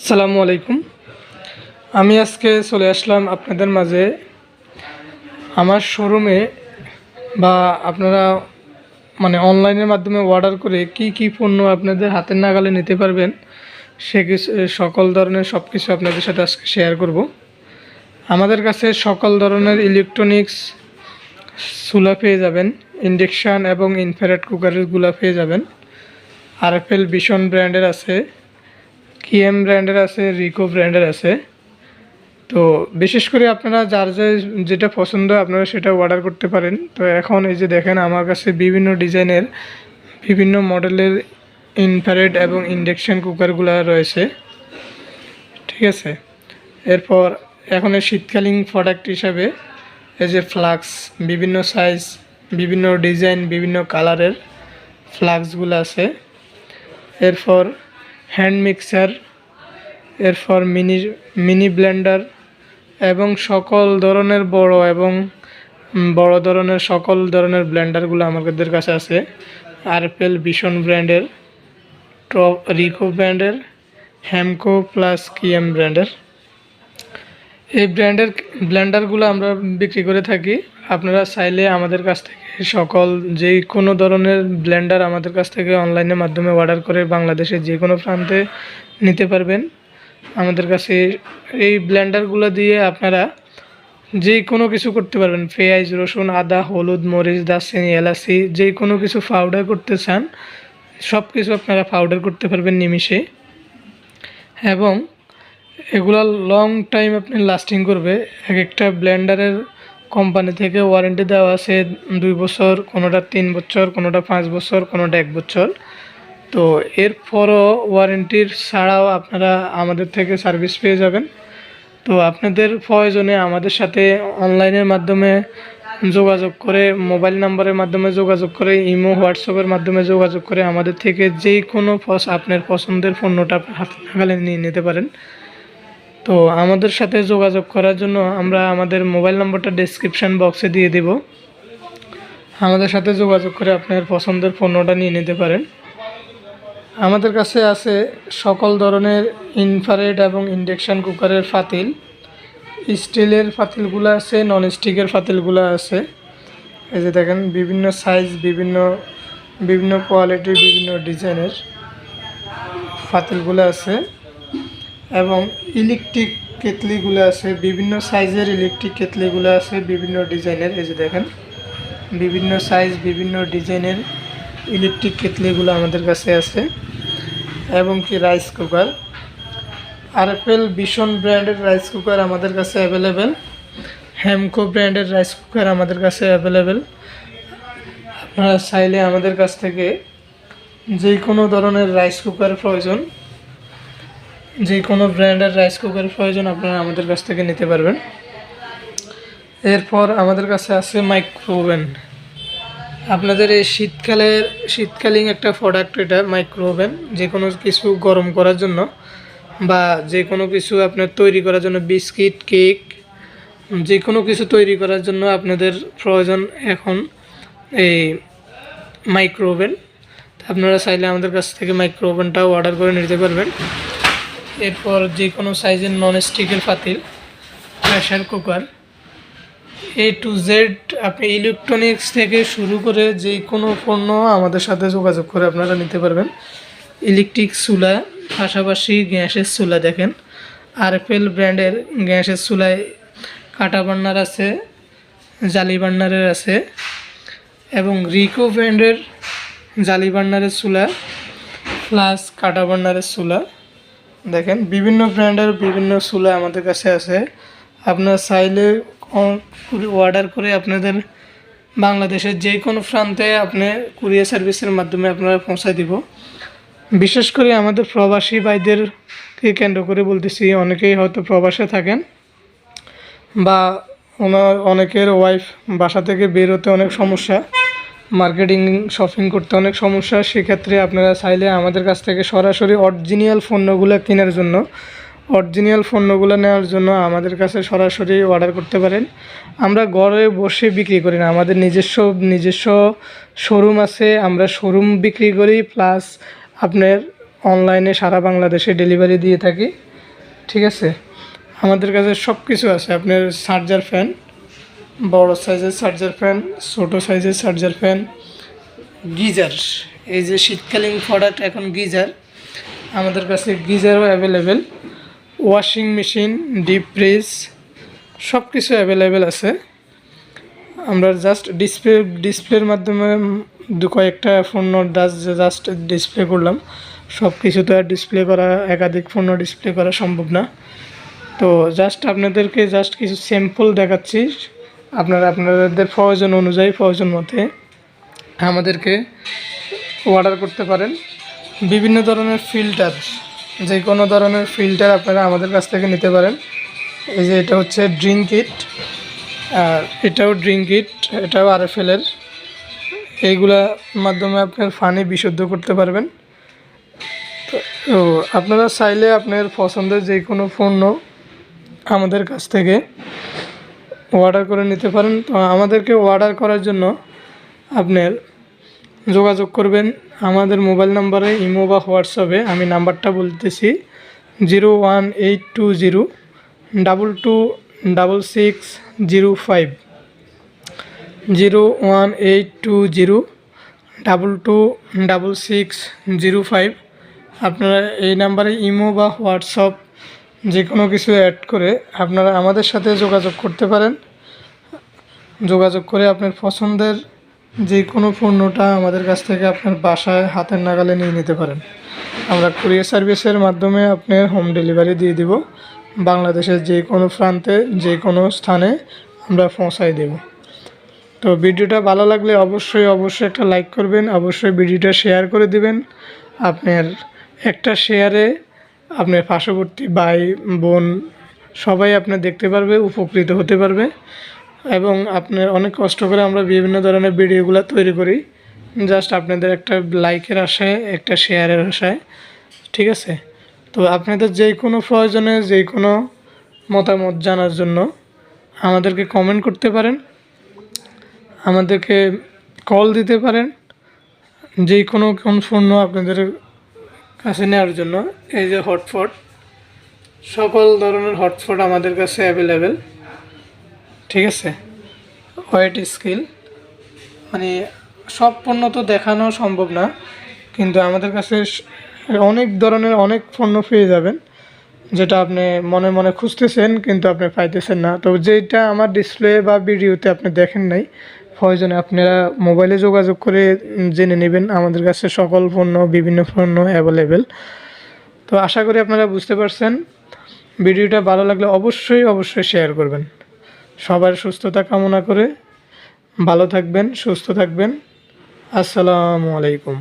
আসসালামু আলাইকুম। আমি আজকে চলে আসলাম আপনাদের মাঝে। আমার শোরুমে বা আপনারা মানে অনলাইনের মাধ্যমে অর্ডার করে কি কি পণ্য আপনাদের হাতের নাগালে নিতে পারবেন, সে সকল ধরনের সব কিছু আপনাদের সাথে আজকে শেয়ার করব। আমাদের কাছে সকল ধরনের ইলেকট্রনিক্স চুলা পেয়ে যাবেন ইন্ডাকশান এবং ইনফ্রারেডগুলা পেয়ে যাবেন। আরএফএল ভীষণ ব্র্যান্ডের আছে। কিএম ব্র্যান্ডের আছে রিকো ব্র্যান্ডের আছে। তো বিশেষ করে আপনারা যার যে, যেটা পছন্দ, আপনারা সেটা অর্ডার করতে পারেন। তো এখন এই যে দেখেন, আমার কাছে বিভিন্ন ডিজাইনের, বিভিন্ন মডেলের ইনফ্রারেড এবং ইন্ডাকশান কুকারগুলো রয়েছে। ঠিক আছে? এরপর এখন এই শীতকালীন প্রোডাক্ট হিসাবে এই যে ফ্লাক্স বিভিন্ন সাইজ বিভিন্ন ডিজাইন বিভিন্ন কালারের ফ্লাক্সগুলো আছে। এরপর হ্যান্ড মিক্সার, এরপর মিনি মিনি ব্লেন্ডার এবং সকল ধরনের বড় এবং বড় ধরনের সকল ধরনের ব্লেন্ডারগুলো আমাদের কাছে আছে। আরপেল ভীষণ ব্র্যান্ডের, টপ রিকো ব্র্যান্ডের, হ্যামকো প্লাস কিএম ব্র্যান্ডের। এই ব্র্যান্ডের, ব্লেন্ডারগুলো আমরা বিক্রি করে থাকি। আপনারা চাইলে আমাদের কাছ থেকে সকল যে কোনো ধরনের ব্লেন্ডার আমাদের কাছ থেকে অনলাইনের মাধ্যমে অর্ডার করে বাংলাদেশের যে কোনো প্রান্তে নিতে পারবেন। আমাদের কাছে এই ব্লেন্ডারগুলো দিয়ে আপনারা যে কোনো কিছু করতে পারবেন। পেঁয়াজ, রসুন, আদা, হলুদ, মরিচ, দারচিনি, এলাচি, যে কোনো কিছু পাউডার করতে চান সব কিছু আপনারা পাউডার করতে পারবেন নিমিষে। এবং এগুলো লং টাইম আপনি লাস্টিং করবে। এক একটা ব্লেন্ডারের কোম্পানি থেকে ওয়ারেন্টি দেওয়া আছে দুই বছর, কোনোটা তিন বছর, কোনোটা পাঁচ বছর, কোনোটা এক বছর। তো এরপরও ওয়ারেন্টির ছাড়াও আপনারা আমাদের থেকে সার্ভিস পেয়ে যাবেন। তো আপনাদের প্রয়োজনে আমাদের সাথে অনলাইনের মাধ্যমে যোগাযোগ করে, মোবাইল নাম্বারের মাধ্যমে যোগাযোগ করে, ইমো, হোয়াটসঅ্যাপের মাধ্যমে যোগাযোগ করে আমাদের থেকে যে কোনো আপনার পছন্দের পণ্যটা হাতে নিয়ে নিতে পারেন। তো আমাদের সাথে যোগাযোগ করার জন্য আমরা আমাদের মোবাইল নম্বরটা ডেসক্রিপশন বক্সে দিয়ে দেব। আমাদের সাথে যোগাযোগ করে আপনার পছন্দের পণ্যটা নিয়ে নিতে পারেন। আমাদের কাছে আছে সকল ধরনের ইনফ্রারেড এবং ইন্ডাকশান কুকারের ফাতিল। স্টিলের ফাতিলগুলো আছে নন স্টিকের ফাতিলগুলো আছে। এই যে দেখেন, বিভিন্ন সাইজ বিভিন্ন বিভিন্ন কোয়ালিটির বিভিন্ন ডিজাইনের ফাতিলগুলো আছে। এবং ইলেকট্রিক কেতলিগুলো আছে, বিভিন্ন সাইজের ইলেকট্রিক কেতলিগুলো আছে, বিভিন্ন ডিজাইনের এই যে দেখেন। বিভিন্ন সাইজ বিভিন্ন ডিজাইনের ইলেকট্রিক কেতলিগুলো আমাদের কাছে আছে। এবং কি রাইস কুকার আরএফএল ভীষণ ব্র্যান্ডের রাইস কুকার আমাদের কাছে অ্যাভেলেবেল হ্যামকো ব্র্যান্ডের রাইস কুকার আমাদের কাছে অ্যাভেলেবেল আপনারা চাইলে আমাদের কাছ থেকে যে কোনো ধরনের রাইস কুকার প্রয়োজন যে কোনো ব্র্যান্ডের রাইস কুকার প্রয়োজন আপনারা আমাদের কাছ থেকে নিতে পারবেন। এরপর আমাদের কাছে আছে মাইক্রোওভেন আপনাদের এই শীতকালের শীতকালীন একটা প্রোডাক্ট এটা মাইক্রোওভেন যে কোনো কিছু গরম করার জন্য বা যে কোনো কিছু আপনার তৈরি করার জন্য, বিস্কিট, কেক, যে কোনো কিছু তৈরি করার জন্য আপনাদের প্রয়োজন এখন এই মাইক্রোওভেন আপনারা চাইলে আমাদের কাছ থেকে মাইক্রোওভেনটাও অর্ডার করে নিতে পারবেন। এরপর যে কোনো সাইজের নন স্টিকের পাতিল pressure cooker A to Z আপনি ইলেকট্রনিক্স থেকে শুরু করে যে কোনো পণ্য আমাদের সাথে যোগাযোগ করে আপনারা নিতে পারবেন। ইলেকট্রিক চুলা, পাশাপাশি গ্যাসের চুলা দেখেন। আরএফএল ব্র্যান্ডের গ্যাসের চুলায় কাটা বার্নার আছে, জালি বার্নারের আছে এবং রিকো ব্র্যান্ডের জালি বার্নারের চুলা প্লাস কাটা বার্নারের চুলা। দেখেন, বিভিন্ন ব্র্যান্ডের বিভিন্ন চুলা আমাদের কাছে আছে। আপনারা চাইলে অর্ডার করে আপনাদের বাংলাদেশের যে কোনো প্রান্তে আপনি কুরিয়ার সার্ভিসের মাধ্যমে আপনারা পৌঁছায় দিব। বিশেষ করে আমাদের প্রবাসী ভাইদেরকে কেন্দ্র করে বলতেছি, অনেকেই হয়তো প্রবাসে থাকেন বা ওনার অনেকের ওয়াইফ বাসা থেকে বেরোতে অনেক সমস্যা। মার্কেটিং শপিং করতে অনেক সমস্যা, সেক্ষেত্রে আপনারা চাইলে আমাদের কাছ থেকে সরাসরি অরিজিনাল পণ্যগুলো কেনার জন্য অরিজিনাল পণ্যগুলো নেওয়ার জন্য আমাদের কাছে সরাসরি অর্ডার করতে পারেন। আমরা ঘরে বসে বিক্রি করি না, আমাদের নিজস্ব নিজস্ব শোরুম আছে, আমরা শোরুম বিক্রি করি প্লাস আপনার অনলাইনে সারা বাংলাদেশে ডেলিভারি দিয়ে থাকি, ঠিক আছে? আমাদের কাছে সব কিছু আছে, আপনার চার্জার ফ্যান বড় সাইজের চার্জার ফ্যান, ছোট সাইজের চার্জার ফ্যান, গিজার। এই যে শীতকালীন প্রোডাক্ট এখন গিজার। আমাদের কাছে গিজারও available washing machine deep freeze সব কিছু অ্যাভেলেবেল আছে। আমরা জাস্ট ডিসপ্লে ডিসপ্লের মাধ্যমে দু কয়েকটা পণ্য জাস্ট ডিসপ্লে করলাম। সব কিছু তো আর ডিসপ্লে করা, একাধিক পণ্য ডিসপ্লে করা সম্ভব না। তো জাস্ট আপনাদেরকে জাস্ট কিছু স্যাম্পল দেখাচ্ছি। আপনারা, আপনাদের প্রয়োজন অনুযায়ী, প্রয়োজন মতে আমাদেরকে অর্ডার করতে পারেন। বিভিন্ন ধরনের ফিল্টার যে কোনো ধরনের ফিল্টার আপনারা আমাদের কাছ থেকে নিতে পারেন। এই যে এটা হচ্ছে ড্রিঙ্ক ইট আর এটাও ড্রিঙ্ক ইট এটাও আর এফ এলের এইগুলা মাধ্যমে আপনার পানি বিশুদ্ধ করতে পারবেন। তো আপনারা চাইলে আপনার পছন্দের যে কোনো পণ্য আমাদের কাছ থেকে অর্ডার করে নিতে পারেন। তো আমাদেরকে অর্ডার করার জন্য আপনার যোগাযোগ করবেন। আমাদের মোবাইল নাম্বারে ইমো বা হোয়াটসঅ্যাপে আমি নাম্বারটা বলতেছি। Zero one eight two zero, double two double six zero five. Zero one eight two zero, double two double six zero five. আপনারা এই নাম্বারে ইমো বা হোয়াটসঅ্যাপ যে কোনো কিছু অ্যাড করে আপনারা আমাদের সাথে যোগাযোগ করতে পারেন। যোগাযোগ করে আপনার পছন্দের যে কোনো পণ্যটা আমাদের কাছ থেকে আপনার বাসায় হাতের নাগালে নিয়ে নিতে পারেন। আমরা কুরিয়ার সার্ভিসের মাধ্যমে আপনার হোম ডেলিভারি দিয়ে দিব। বাংলাদেশের যে কোনো প্রান্তে যে কোনো স্থানে আমরা পৌঁছাই দেব। তো ভিডিওটা ভালো লাগলে অবশ্যই অবশ্যই একটা লাইক করবেন, অবশ্যই ভিডিওটা শেয়ার করে দিবেন। আপনার একটা শেয়ারে আপনার পার্শ্ববর্তী ভাই, বোন সবাই আপনার দেখতে পারবে, উপকৃত হতে পারবে এবং আপনার অনেক কষ্ট করে আমরা বিভিন্ন ধরনের ভিডিওগুলো তৈরি করি। জাস্ট আপনাদের একটা লাইকের আশায়, একটা শেয়ারের আশায়, ঠিক আছে? তো আপনাদের যে কোনো প্রয়োজনে, যে কোনো মতামত জানার জন্য আমাদেরকে কমেন্ট করতে পারেন, আমাদেরকে কল দিতে পারেন, যে কোনো কোন পণ্য আপনাদের কাছে নেওয়ার জন্য, এই যে হটফট সকল ধরনের হটফট আমাদের কাছে অ্যাভেলেবেল ঠিক আছে? হোয়াইট স্কিল মানে সব পণ্য তো দেখানো সম্ভব না, কিন্তু আমাদের কাছে অনেক ধরনের অনেক পণ্য পেয়ে যাবেন, যেটা আপনি মনে মনে খুঁজতেছেন, কিন্তু আপনি পাইতেছেন না। তো যেটা আমার ডিসপ্লে বা ভিডিওতে আপনি দেখেন নাই প্রয়োজনে আপনারা মোবাইলে যোগাযোগ করে জেনে নেবেন আমাদের কাছে সকল পণ্য, বিভিন্ন পণ্য অ্যাভেলেবেল তো আশা করি আপনারা বুঝতে পারছেন। ভিডিওটা ভালো লাগলে অবশ্যই অবশ্যই শেয়ার করবেন। সবার সুস্থতা কামনা করে ভালো থাকবেন, সুস্থ থাকবেন। আসসালামু আলাইকুম।